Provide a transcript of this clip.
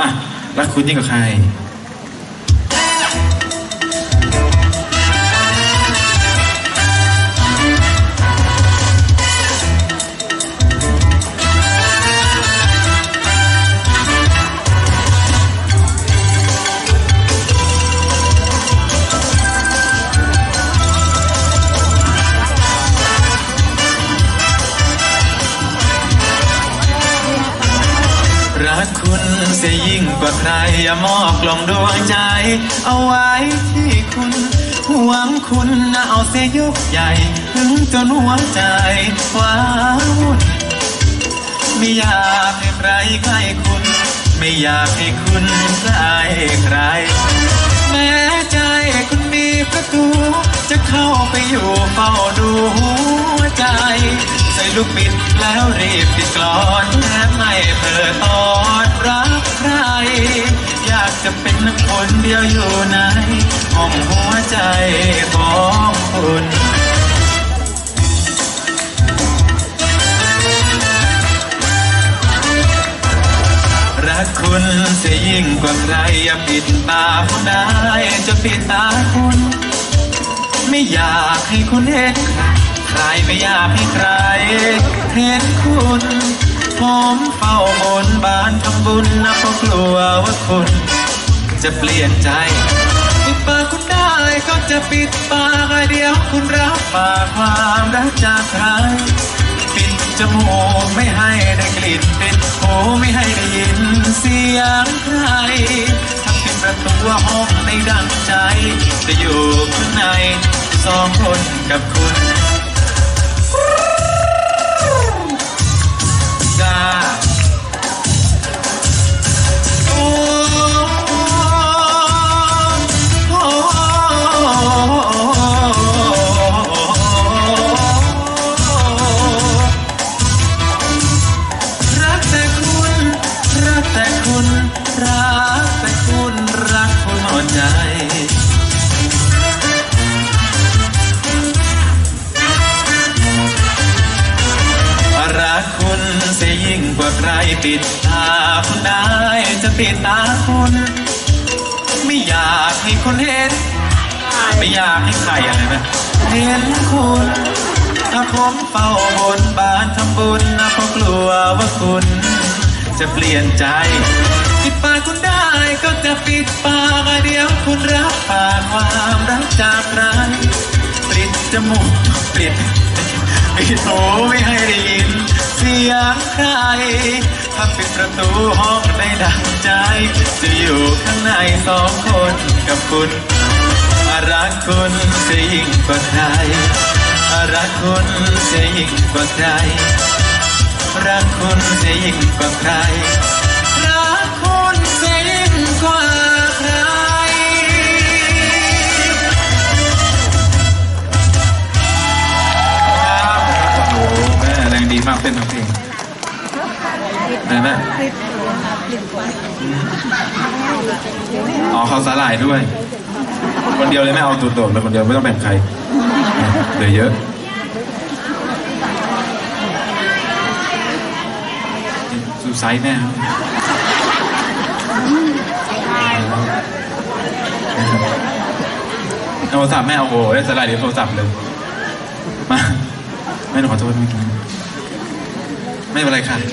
อะรักคุณยิ่งกว่าใคร รักคุณเสียยิ่งกว่าใคร อย่ามอบกล่องดวงใจ เอาไว้ที่คุณหวังคุณนะเอาเสียยกใหญ่ ถึงจนหัวใจว้าวุ่นไม่อยากให้ใครใกล้คุณ ไม่อยากให้คุณใกล้ใครแม้ ประตู จะเข้าไปอยู่เฝ้าดูหัวใจ ใส่ลูกปิดแล้วรีบปิดกลอนและไม่เปิดตอนรับใคร อยากจะเป็นคนเดียวอยู่ในห้องหัวใจของคุณ กคุณเสียยิ่งกว่าใครอย่าปิดตาคุณได้จะปิดตาคุณ ไม่อยากให้คุณเห็นใครไม่อยากให้ใครเห็นคุณผมเฝ้าบนบานทำบุญนะเพราะกลัวว่าคุณจะเปลี่ยนใจปิดปากคุณได้ก็จะปิดปากเดียวคุณรับปากความรักจากใคร จมูกไม่ให้ได้กลิ่นปิดหูไม่ให้ได้ยินเสียงใครถ้าปิดประตูห้องในดังใจจะอยู่ข้างในสองคนกับคุณ ปิดตาคุณได้จะปิดตาคุณไม่อยากให้คนเห็น ไม่อยากให้ใครอะไรนะเห็นคุณถ้าผมเฝ้าบนบานทำบุญนะเพราะกลัวว่าคุณ จะเปลี่ยนใจ ปิดปากคุณได้ก็จะปิดปากเดียวคุณรับปากความรักจากใครปิดจมูกปิดปิดหูไม่ให้ได้ยิน เสียงใคร ถ้าปิดประตูห้องในดังใจ จะอยู่ข้างในสองคนกับคุณรักคุณเสียยิ่งกว่าใครรักคุณเสียยิ่งกว่าใครรักคุณเสียยิ่งกว่าใคร แม่แม่อ๋อเขาสาหร่ายด้วย คนเดียวเลยแม่เอาตัวโดดไปคนเดียวไม่ต้องแบ่งใครเหลือเยอะ ดูไซส์แม่ครับโทรศัพท์แม่เอาโอ้โหได้สไลด์เดี๋ยวโทรศัพท์เลย มา ไม่ต้องขอโทษเมื่อกี้ไม่เป็นไรค่ะ